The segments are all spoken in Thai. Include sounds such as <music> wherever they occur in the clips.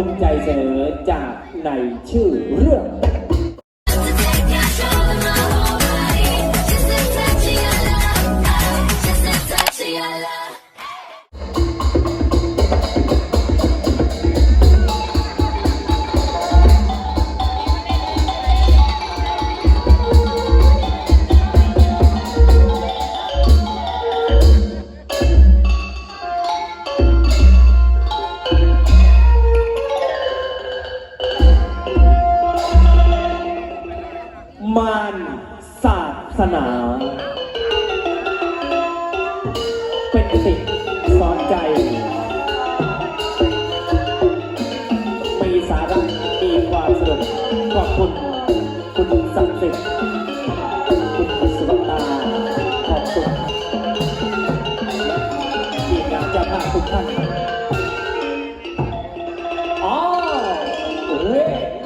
ภูมิใจเสนอจากในชื่อเรื่อง จ้าภาทุกท่านครับอ๋อเฮ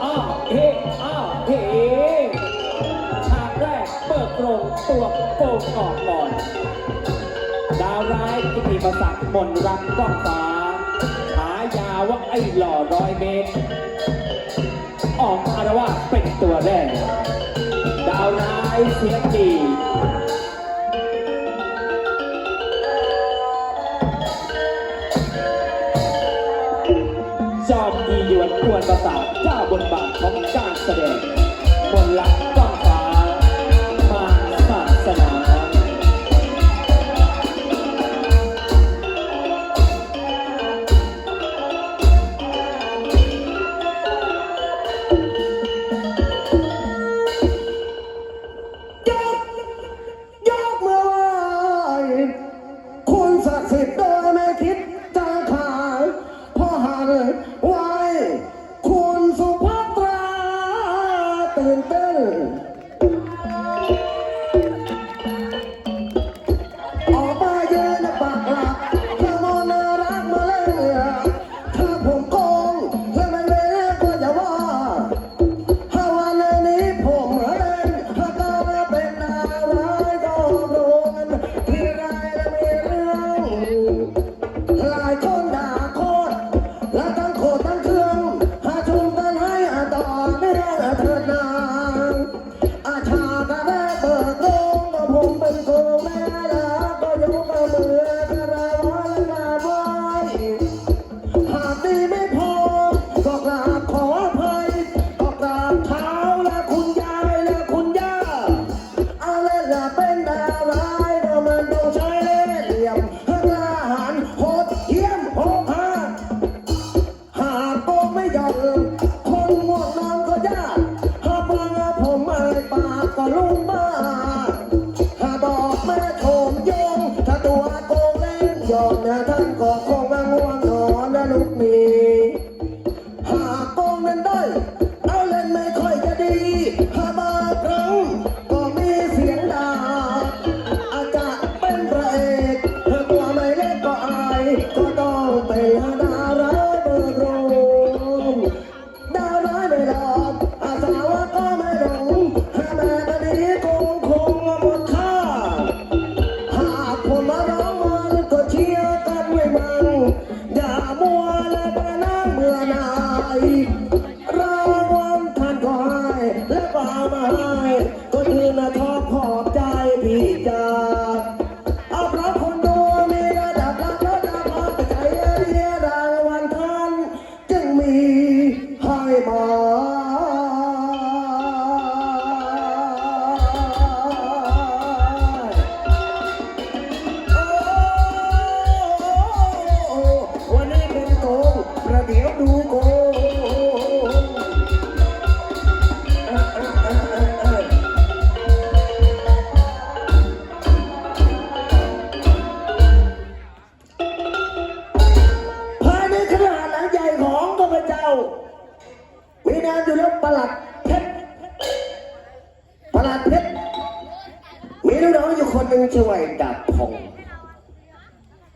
อ้อเฮอ้อเฮฉากแรกเปิดโปรงตัวโกงออกก่อน ดาวร้ายที่มีประสาทมนรักก้องฟ้าฉายาว่าไอ้หล่อร้อยเมตร ออกอารวาเป็นตัวแรก ดาวร้ายเสียงดี ดีหยวนควรประสาทเจ้าบนบาทของการแสดงบนหลัก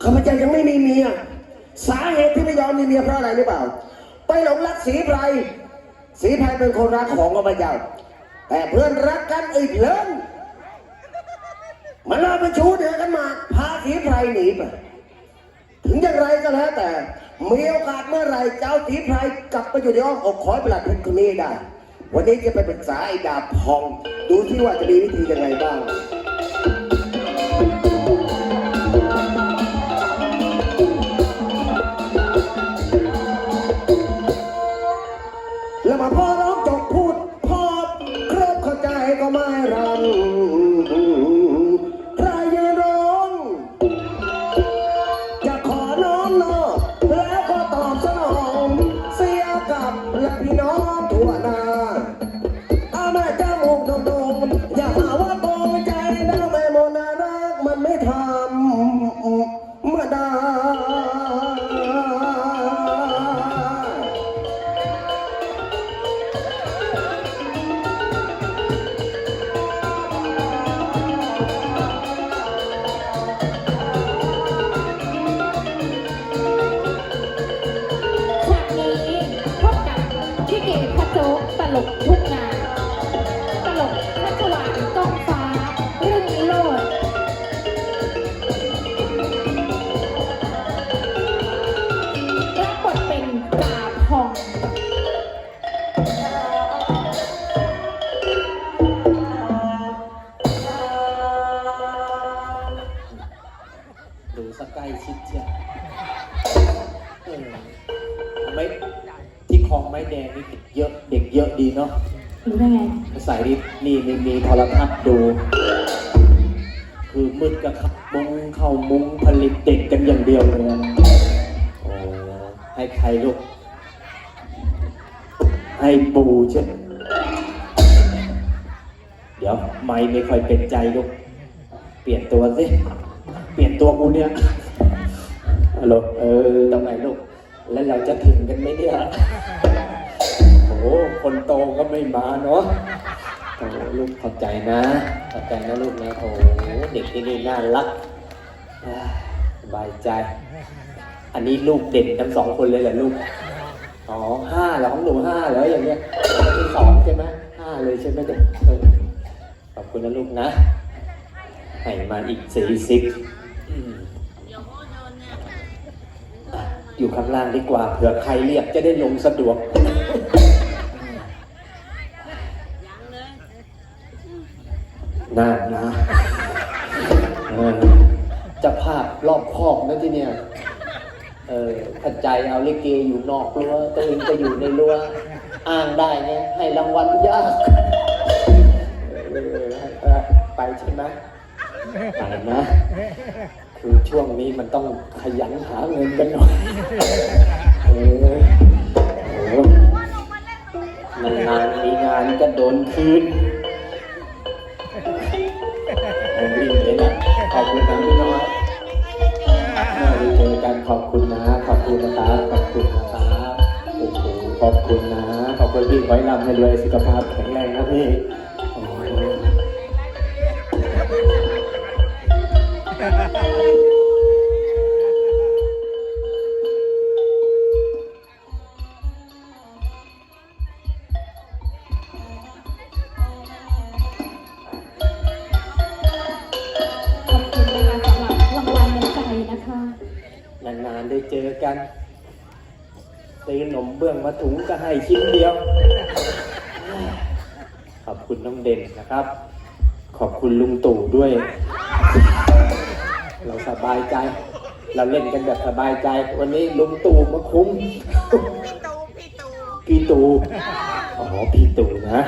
ข้าพเจ้ายังไม่มีเมีย สาเหตุที่ไม่ยอมมีเมียเพราะอะไรหรือเปล่า ไปหลงรักสีไพรสีไพรเป็นคนรักของข้าพเจ้า แต่เพื่อนรักกันอีกเลินมันเลิกเป็นชู้เดือกันมา พาสีไพรหนีไป ถึงอย่างไรก็แล้วแต่ มีโอกาสเมื่อไหรเจ้าสีไพรกลับมาอยู่ในอ้อมอกขอยประหลัดเพชรคนนี้ได้ วันนี้จะไปปรึกษาไอ้ดาบพอง ดูที่ว่าจะมีวิธียังไงบ้าง เด็กเยอะดีเนาะรู้ได้ไงสายนี้นี่มีมีโทรทัศน์ดู คือมืดกับขับมุงเข้ามุงผลิตเด็กกันอย่างเดียวเลยอะโอ้ให้ใครลูก ให้ปูใช่เดี๋ยวไม่ไม่ค่อยเป็นใจลูก เปลี่ยนตัวสิ เปลี่ยนตัวกูเนี่ยฮัลโหลเออตรงไหนลูก แล้วเราจะถึงกันไหมเนี่ย ม่มาเนาะโอ้ลูกข้าใจนะข้าใจนะลูกนะโอ้เด็กที่นี่น่ารักสบายใจ อันนี้ลูกเด่นทั้งสองคนเลยเหรอลูก อ๋อห้าเหรอของหนูห้าเหรออย่างเงี้ยที่สองใช่ไหมห้าเลยใช่ไหมเนี่ยเออขอบคุณนะลูกนะให้มาอีกสี่สิบอยู่ข้างล่างดีกว่าเผื่อใครเรียกจะได้ลงสะดวก น่านะเออเจะภาพรอบครอบนะที่เนี่ย เออขัดใจเอาลิเกอยู่นอกรั้วตัวเองจะอยู่ในรั้วอ้างได้ไงให้รางวัลยากเออเออไปใช่ไหมไปนะ คือช่วงนี้มันต้องขยันหาเงินกันหน่อยเออโอ้นานๆมีงานก็โดนคืน ขอบคุณนะพี่น้อยเมื่อได้เจอกันขอบคุณนะ ขอบคุณนะครับขอบคุณนะครับโอ้โหขอบคุณนะ ขอบคุณพี่ไว้นำให้รวยสุขภาพแข็งแรงนะพี่โอ้ ด้วย เราสบายใจ เราเล่นกันแบบสบายใจ วันนี้ลุงตู่มาคุ้มพี่ตู่ อ๋อ พี่ตู่นะ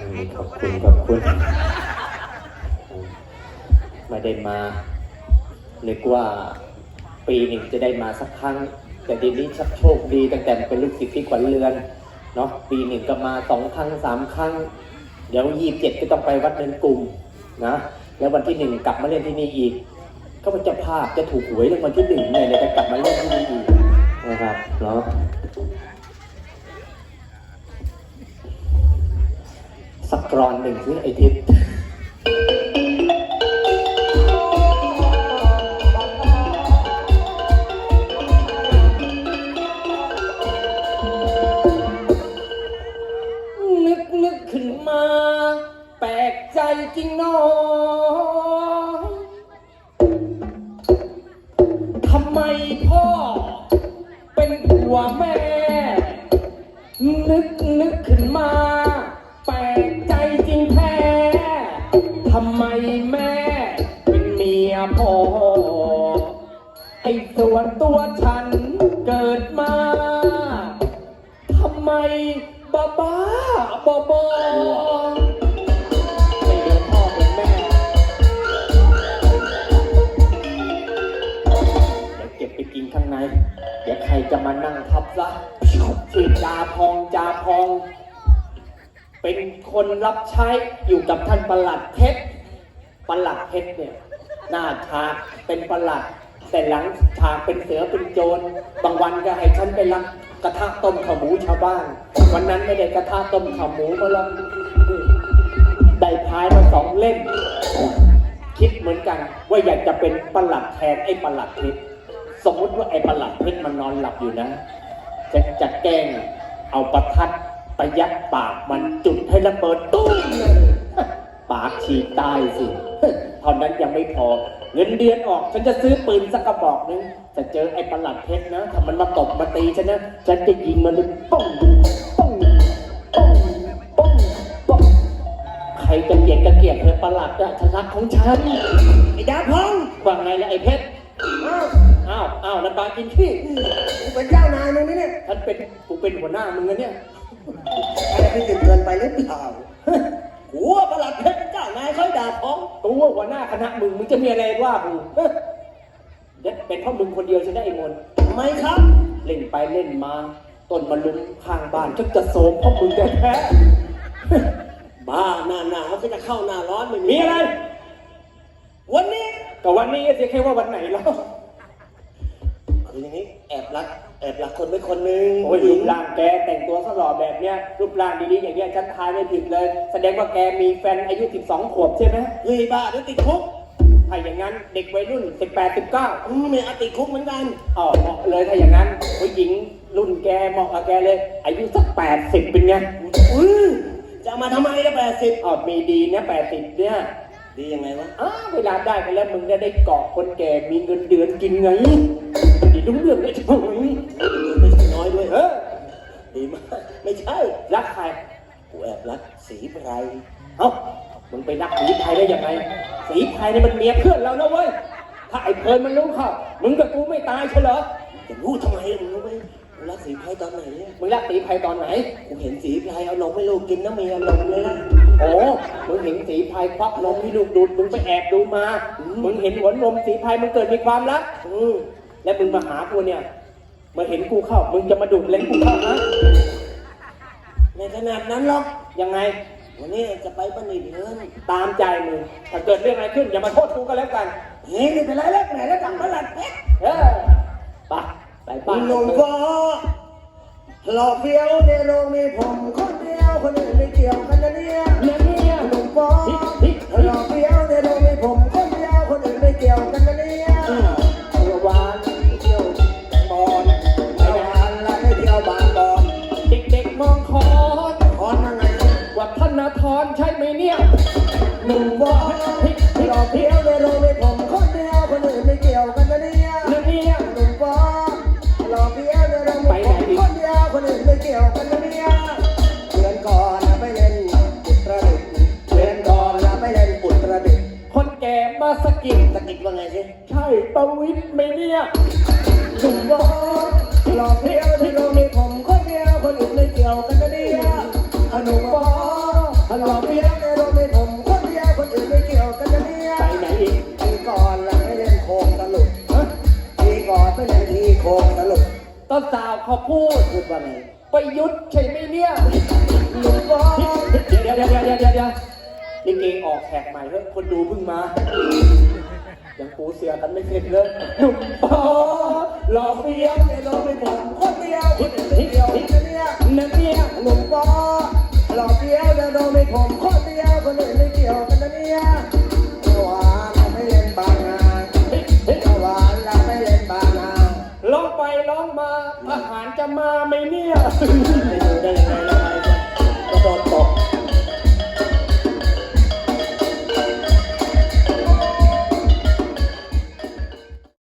อืมขอบคุณขอบคุณไม่ได้มา นึกว่าปีหนึ่งจะได้มาสักครั้ง แต่เดียวนี้ชักโชคดีตั้งแต่เป็นลูกศิษย์พี่ขวัญเรือน เนาะ ปีหนึ่งก็มาสองครั้งสามครั้ง เดี๋ยวยี่สิบเจ็ดก็ต้องไปวัดเดินกลุ่มนะ แล้ววันที่หนึ่งกลับมาเล่นที่นี่อีก ก็มันจะภาพจะถูกหวยแล้ววันที่หนึ่งเนี่ยเลยจะกลับมาเล่นที่นี่อีกนะครับเนาะสักกรอนหนึ่งสิไอทิพย์ ขึ้นมา แปลกใจจริงน้อทำไมพ่อ เป็นผัวแม่ นึกนึกขึ้นมา แปลกใจจริงแท้ทำไมแม่ เป็นเมียพ่อ ไอ้ส่วนตัวฉันเกิดมาทำไม บ้าบ้าบอบอไม่เดือพ่อเหมือนแม่ เดี๋ยวเก็บไปกินข้างใน เดี๋ยวใครจะมานั่งทับซะชื่อจาพองจาพอง เป็นคนรับใช้อยู่กับท่านประหลัดเพชรประหลัดเพชรเนี่ยหน้าฉากเป็นประหลัด แต่หลังฉากเป็นเสือเป็นโจร บางวันก็ให้ฉันไปรับกระทะต้มขาหมูชาวบ้าน วันนั้นไม่ได้กระทะต้มขาหมูมาแล้วได้พายมาสองเล่ม คิดเหมือนกัน ว่าอยากจะเป็นประหลัดแทนไอ้ประหลัดเพชรสมมติว่าไอ้ประหลัดเพชรมันนอนหลับอยู่นะจะจะแกล้งเอาประทัดไปยัดปากมันจุดให้ระเบิดตุ้มปากฉีกตายสิเท่านั้นยังไม่พอ เงินเดือนออก ฉันจะซื้อปืนสักกระบอกนึงจะเจอไอ้ประหลัดเพชรนะถ้ามันมาตบมาตีฉันนะ ฉันจะยิงมันเลยป้องป้องป้องป้องป้องใครจะเกลียดก็เกลียดเธอประหลัดอะฉันรักของฉันไอ้ดาพองว่าไงล่ะไอ้เพชรอ้าวอ้าวอ้าวน้ำปลากินขี้กูเป็นเจ้านายมึงนี่เนี่ยฉันเป็นกูเป็นหัวหน้ามึงนะเนี่ยอะไรที่ตื่นเกินไปหรือเปล่า หัวประหลัดเพชรเจ้านายเขาด่าพองตัวหัวหน้าคณะมึงมึงจะมีอะไรว่ากูเฮ้ยเด็ดเป็นเพราะมึงคนเดียวใช่ไหมไอ้มนทำไมครับ เล่นไปเล่นมาต้นมะลุมข้างบ้านชักจะโสมเพราะมึงแท้บ้าหน้าหนาวก็จะเข้าหน้าร้อนไม่ๆมีอะไร วันนี้ ก็วันนี้สิแค่ว่าวันไหนแล้ว ออย่างนี้แอบรักแอบรักคนไว้คนหนึ่งโอ้ยรูปร่างแกแต่งตัวสลอแบบเนี้ยรูปร่างดีๆอย่างเงี้ยฉันทายไม่ผิดเลย แสดงว่าแกมีแฟนอายุ 12 ขวบใช่ไหมเฮ้ยบ้าเดี๋ยวติดคุกถ้าอย่างนั้นเด็กวัยรุ่น 18 19อืมเนี่ยเอาติดคุกเหมือนกันอ๋อเหมาะเลยถ้าอย่างนั้นผู้หญิงรุ่นแกเหมาะกับแกเลย อายุสัก 80 เป็นไงอุ้ยจะเอามาทำไมละแปดสิบอ๋อมีดีเนี่ย80 เนี่ยดียังไงวะอ้าวเวลาได้ไปแล้วมึงจะได้เกาะคนแก่มีเงินเดือนกินไง ดีรู้เรื่องได้ช่วยไม่ใช่น้อยด้วยเออดีมากไม่ใช่ รักใครกูแอบรักสีไพรเอ้ามึงไปรักสีไทยได้ยังไงสีไทยเนี่ยมันเมียเพื่อนเรานะเว้ยถ้าไอ้เพลินมันรู้เข้ามึงกับกูไม่ตายเหรอจะพูดทำไมมึงรู้ไหมกูรักสีไพรตอนไหนเนี่ยมึงรักสีไทยตอนไหนกูเห็นสีไพรเอานมให้ลูกกินน้ำมีอารมเลยนะโอ้มึงเห็นสีไทยควักนมให้ลูกดูดมึงไปแอบดูมา มึงเห็นหัวนมสีไทยมึงเกิดมีความรักอืม และมึงมาหากูเนี่ยมาเห็นกูเข้า มึงจะมาดูดเล่นกูเข้านะในขนาดนั้นหรอกยังไง วันนี้จะไปประนิดเงินตามใจมึงถ้าเกิดเรื่องอะไรขึ้นอย่ามาโทษกูก็แล้วกันเฮ้ยไม่เป็นไรแล้วไหนแล้วจับประหลัดเพชรเออไปไปป้าหนุ่มฟ้าหล่อเฟี้ยวในโรงมีผมคนเดียวคนอื่นไม่เกี่ยวกัน องคอนคอนมาไงว่าท่านนาธรใช่ไหมเนี่ยหนุ่มฟ้าหล่อเฟี้ยวในโรงมีผมคนเดียวคนอื่นไม่เกี่ยวกันนะเนี่ยเนี่ยเนี่ยหนุ่มฟ้าหล่อเฟี้ยวในโรงมีผมคนเดียวคนอื่นไม่เกี่ยวกันนะเนี่ยเดือนก่อนนะไปเล่นอุตรดิตถ์เดือนก่อนนะไปเล่นอุตรดิตถ์คนแก่มาสะกิดตะกิดว่าไงสิใช่ประวิตรไหมเนี่ยหนุ่มฟ้าหล่อเฟี้ยวที่โรง สาวเขาพูดพูดว่าไงประยุทธ์ใช่ไหมเนี่ยหนุ่มฟ้าเดี๋ยวเดี๋ยวเดี๋ยวเดี๋ยวเดี๋ยวเดี๋ยวลิเกออกแขกใหม่เฮ้ยคนดูเพิ่งมายังปูเสือกันไม่เสร็จเลยหนุ่มปอหล่อเฟี้ยวในโรงมีผมคนเดียวคนอื่นไม่เกี่ยวกันนะเนี่ยนะเนี่ยหนุ่มฟ้าหล่อเฟี้ยวในโรงมีผม Thank <laughs> you.